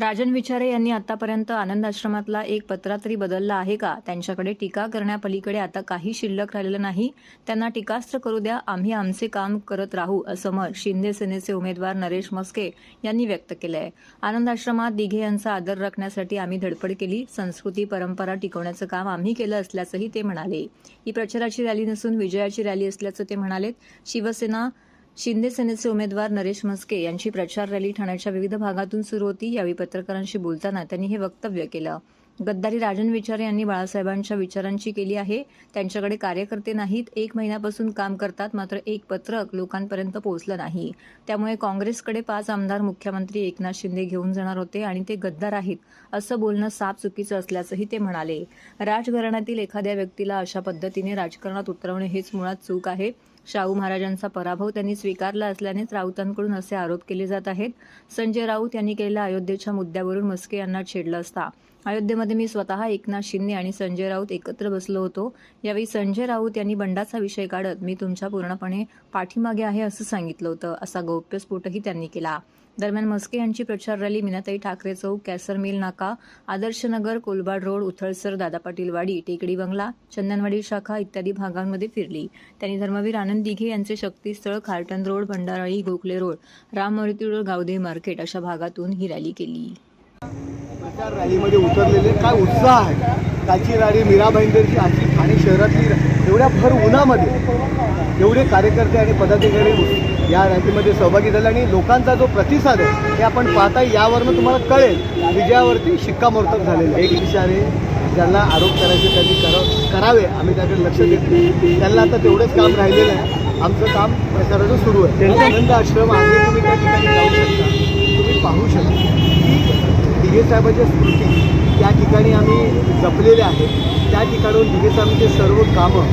राजन विचारे यांनी आतापर्यंत आनंद आश्रमातला एक पत्रा तरी बदलला आहे का? त्यांच्याकडे टीका करण्यापलीकडे आता काही शिल्लक राहिलेलं नाही. त्यांना टीकास्त्र करू द्या आम्ही आमचे काम करत राहू असं मत शिंदे सेनेचे उमेदवार नरेश मस्के यांनी व्यक्त केलं आहे आनंद आश्रमात दिघे यांचा आदर राखण्यासाठी आम्ही धडपड केली संस्कृती परंपरा टिकवण्याचं काम आम्ही केलं असल्याचंही ते म्हणाले. ही प्रचाराची रॅली नसून विजयाची रॅली असल्याचं ते म्हणाले शिवसेना शिंदे सेनेचे उमेदवार नरेश म्हस्के यांची प्रचार रॅली ठाण्याच्या विविध भागातून सुरू होती. यावेळी पत्रकारांशी बोलताना त्यांनी हे वक्तव्य केलं. गद्दारी राजन विचारे यांनी बाळासाहेबांच्या विचारांची केली आहे. त्यांच्याकडे कार्यकर्ते नाहीत. एक महिन्यापासून काम करतात. मात्र एक पत्रक लोकांपर्यंत पोहोचलं नाही. त्यामुळे काँग्रेसकडे पाच आमदार मुख्यमंत्री एकनाथ शिंदे घेऊन जाणार होते आणि ते गद्दार आहेत असं बोलणं साफ चुकीचं असल्याचंही ते म्हणाले. राजघराण्यातील एखाद्या व्यक्तीला अशा पद्धतीने राजकारणात उतरवणे हेच मुळात चूक आहे. शाहू महाराजांचा पराभव त्यांनी स्वीकारला असल्यानेच राऊतांकडून असे आरोप केले जात आहेत. संजय राऊत यांनी केलेल्या अयोध्येच्या मुद्द्यावरून मस्के यांना छेडलं असता. अयोध्येमध्ये मी स्वतः एकनाथ शिंदे आणि संजय राऊत एकत्र बसलो होतो. यावेळी संजय राऊत यांनी बंडाचा विषय काढत मी तुमच्या पूर्णपणे पाठीमागे आहे असं सांगितलं होतं असा गौप्यस्फोटही त्यांनी केला. दरम्यान मस्के यांची प्रचार रॅली मीनाताई ठाकरे चौक कॅसर मिल नाका आदर्शनगर कोलबाड रोड उथळसर दादा पाटील वाडी टेकडी बंगला चंदनवाडी शाखा इत्यादी भागांमध्ये फिरली. त्यांनी धर्मवीर आनंद दिघे यांचे Shaktisthal Kharton road Bhandarali Gokhale road Rammurti road Gavde market अशा भागातून ही रॅली केली. प्रचार रॅलीमध्ये उतरलेले काय उत्साह आहे? काची राणी मीरा भाईंदरची अशी ठाणे शहरातली एवढ्या भर उन्हामध्ये एवढे कार्यकर्ते आणि पदाधिकारी या रॅलीमध्ये सहभागी झाले आणि लोकांचा जो प्रतिसाद आहे हे आपण पाहता यावरनं तुम्हाला कळेल. विजयावरती शिक्कामोर्तब झालेलं आहे. एक इशारे ज्यांना आरोप करायचे त्यांनी करा करावे आम्ही त्याकडे लक्ष देत त्यांना आता तेवढंच काम राहिलेलं आहे. आमचं काम प्रचाराचं सुरू आहे. आनंद आश्रम आहे तुम्ही त्या ठिकाणी जाऊ शकता. तुम्ही पाहू शकता. की दिघे साहेबांच्या स्मृती त्या ठिकाणी आम्ही जपलेल्या आहेत त्या ठिकाणून दिघे साहेबांचे सर्व कामं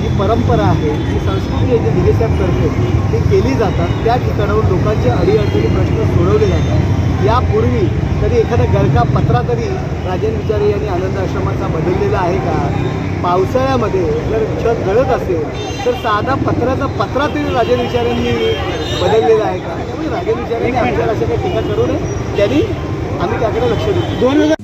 जी परंपरा आहे जी संस्कृती आहे जी दिघे साहेब करते ती केली जातात. त्या ठिकाणाहून लोकांचे अडीअडचणी प्रश्न सोडवले जातात. यापूर्वी कधी एखादा गळका पत्रा तरी राजन विचारे यांनी आनंद आश्रमाचा बदललेला आहे का? पावसाळ्यामध्ये जर छत गळत असेल तर साधा पत्राचा पत्रा तरी राजन विचारांनी बदललेला आहे का? त्यामुळे राजन विचारांनी आमच्यावर असं काही टीका करू नये. त्यांनी आम्ही त्याकडे लक्ष देतो दोन हजार